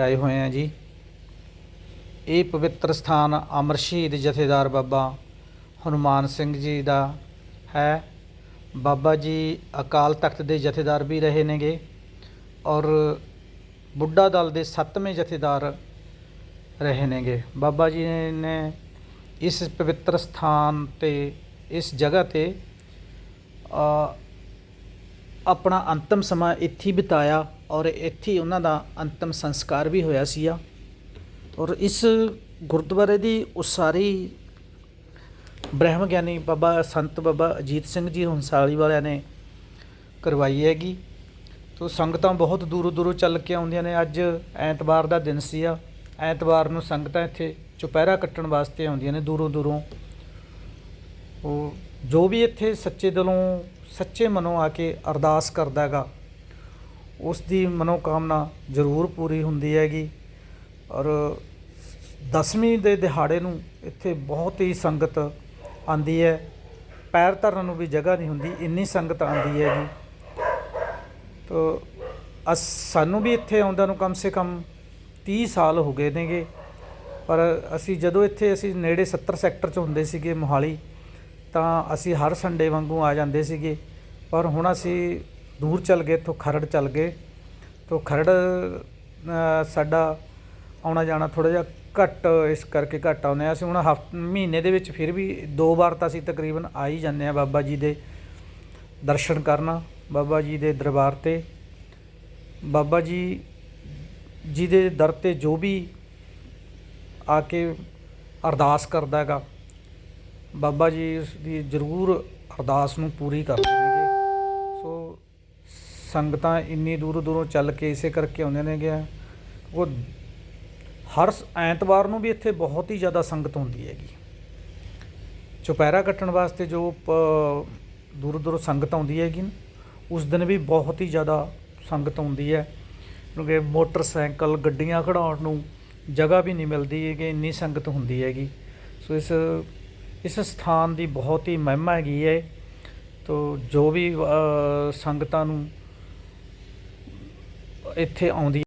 ਆਏ ਹੋਏ ਆ ਜੀ। ਇਹ ਪਵਿੱਤਰ ਸਥਾਨ ਅਮਰ ਸ਼ਹੀਦ ਜਥੇਦਾਰ ਬਾਬਾ ਹਨੂਮਾਨ ਸਿੰਘ ਜੀ ਦਾ ਹੈ। ਬਾਬਾ ਜੀ ਅਕਾਲ ਤਖਤ ਦੇ ਜਥੇਦਾਰ ਵੀ ਰਹੇ ਨੇਗੇ ਔਰ ਬੁੱਢਾ ਦਲ ਦੇ 7ਵੇਂ ਜਥੇਦਾਰ ਰਹੇ ਨੇਗੇ। ਬਾਬਾ ਜੀ ਨੇ ਇਸ ਪਵਿੱਤਰ ਸਥਾਨ ਤੇ, ਇਸ ਜਗ੍ਹਾ ਤੇ ਆਪਣਾ ਅੰਤਮ ਸਮਾਂ ਇੱਥੇ ਬਿਤਾਇਆ। ਔਰ ਇੱਥੇ ਉਹਨਾਂ ਦਾ ਅੰਤਮ ਸੰਸਕਾਰ ਵੀ ਹੋਇਆ ਸੀਗਾ। ਔਰ ਇਸ ਗੁਰਦੁਆਰੇ ਦੀ ਉਸਾਰੀ ਬ੍ਰਹਮ ਗਿਆਨੀ ਬਾਬਾ ਸੰਤ ਬਾਬਾ ਅਜੀਤ ਸਿੰਘ ਜੀ ਹੰਸਾਲੀ ਵਾਲਿਆਂ ਨੇ ਕਰਵਾਈ ਹੈਗੀ। ਤੋ ਸੰਗਤਾਂ ਬਹੁਤ ਦੂਰੋਂ ਦੂਰੋਂ ਚੱਲ ਕੇ ਆਉਂਦੀਆਂ ਨੇ। ਅੱਜ ਐਤਵਾਰ ਦਾ ਦਿਨ ਸੀਗਾ। ਐਤਵਾਰ ਨੂੰ ਸੰਗਤਾਂ ਇੱਥੇ ਚੁਪਹਿਰਾ ਕੱਟਣ ਵਾਸਤੇ ਆਉਂਦੀਆਂ ਨੇ ਦੂਰੋਂ ਦੂਰੋਂ। ਉਹ ਜੋ ਵੀ ਇੱਥੇ ਸੱਚੇ ਦਿਲੋਂ ਸੱਚੇ ਮਨੋਂ ਆ ਕੇ ਅਰਦਾਸ ਕਰਦਾ ਹੈਗਾ। ਉਸ ਦੀ ਮਨੋਕਾਮਨਾ ਜ਼ਰੂਰ ਪੂਰੀ ਹੁੰਦੀ ਹੈਗੀ। ਔਰ ਦਸਵੀਂ ਦੇ ਦਿਹਾੜੇ ਨੂੰ ਇੱਥੇ ਬਹੁਤ ਹੀ ਸੰਗਤ ਆਂਦੀ ਹੈ। ਪੈਰ ਧਰਨ ਨੂੰ ਵੀ ਜਗ੍ਹਾ ਨਹੀਂ ਹੁੰਦੀ, ਇੰਨੀ ਸੰਗਤ ਆਂਦੀ ਹੈਗੀ। ਤੋ ਅਸ, ਸਾਨੂੰ ਵੀ ਇੱਥੇ ਆਉਂਦਿਆਂ ਨੂੰ ਕਮ ਸੇ ਕਮ 30 ਸਾਲ ਹੋ ਗਏ ਨੇਗੇ। ਪਰ ਅਸੀਂ ਜਦੋਂ ਇੱਥੇ ਅਸੀਂ ਨੇੜੇ 70 ਸੈਕਟਰ 'ਚ ਹੁੰਦੇ ਸੀਗੇ ਮੋਹਾਲੀ, ਤਾਂ ਅਸੀਂ ਹਰ ਸੰਡੇ ਵਾਂਗੂ ਆ ਜਾਂਦੇ ਸੀਗੇ। ਪਰ ਹੁਣ ਅਸੀਂ ਦੂਰ ਚੱਲ ਗਏ, ਇੱਥੋਂ ਖਰੜ ਚੱਲ ਗਏ। ਤੋਂ ਖਰੜ ਸਾਡਾ ਆਉਣਾ ਜਾਣਾ ਥੋੜਾ ਜਿਹਾ ਘੱਟ, ਇਸ ਕਰਕੇ ਘੱਟ ਆਉਂਦੇ ਹਾਂ। ਅਸੀਂ ਹੁਣ ਹਫ, ਮਹੀਨੇ ਦੇ ਵਿੱਚ ਫਿਰ ਵੀ ਦੋ ਵਾਰ ਤਾਂ ਅਸੀਂ ਤਕਰੀਬਨ ਆ ਹੀ ਜਾਂਦੇ ਹਾਂ ਬਾਬਾ ਜੀ ਦੇ ਦਰਸ਼ਨ ਕਰਨਾ, ਬਾਬਾ ਜੀ ਦੇ ਦਰਬਾਰ ਤੇ। ਬਾਬਾ ਜੀ ਜੀ ਦੇ ਦਰ ਤੇ ਜੋ ਵੀ ਆ ਕੇ ਅਰਦਾਸ ਕਰਦਾ ਹੈਗਾ, ਬਾਬਾ ਜੀ ਉਸ ਦੀ ਜ਼ਰੂਰ ਅਰਦਾਸ ਨੂੰ ਪੂਰੀ ਕਰਦੇ ਨੇਗੇ। ਸੋ ਸੰਗਤਾਂ ਇੰਨੀ ਦੂਰੋਂ ਦੂਰੋਂ ਚੱਲ ਕੇ ਇਸੇ ਕਰਕੇ ਆਉਂਦੇ ਨੇਗੇ ਉਹ ਹਰ ਸ- ਐਤਵਾਰ ਨੂੰ ਵੀ ਇੱਥੇ ਬਹੁਤ ਹੀ ਜ਼ਿਆਦਾ ਸੰਗਤ ਹੁੰਦੀ ਹੈਗੀ। ਚੁਪਹਿਰਾ ਕੱਟਣ ਵਾਸਤੇ ਜੋ ਪ- ਦੂਰੋਂ ਦੂਰੋਂ ਸੰਗਤ ਆਉਂਦੀ ਹੈਗੀ ਉਸ ਦਿਨ ਵੀ ਬਹੁਤ ਹੀ ਜ਼ਿਆਦਾ ਸੰਗਤ ਆਉਂਦੀ ਹੈ। ਕਿਉਂਕਿ ਮੋਟਰਸਾਈਕਲ, ਗੱਡੀਆਂ ਖੜਾਉਣ ਨੂੰ ਜਗ੍ਹਾ ਵੀ ਨਹੀਂ ਮਿਲਦੀ ਹੈ ਕਿ ਇੰਨੀ ਸੰਗਤ ਹੁੰਦੀ ਹੈਗੀ। ਸੋ ਇਸ ਇਸ ਸਥਾਨ ਦੀ ਬਹੁਤ ਹੀ ਮਹਿਮਾ ਹੈਗੀ ਹੈ। ਤੋ ਜੋ ਵੀ ਸੰਗਤਾਂ ਨੂੰ ਇੱਥੇ ਆਉਂਦੀ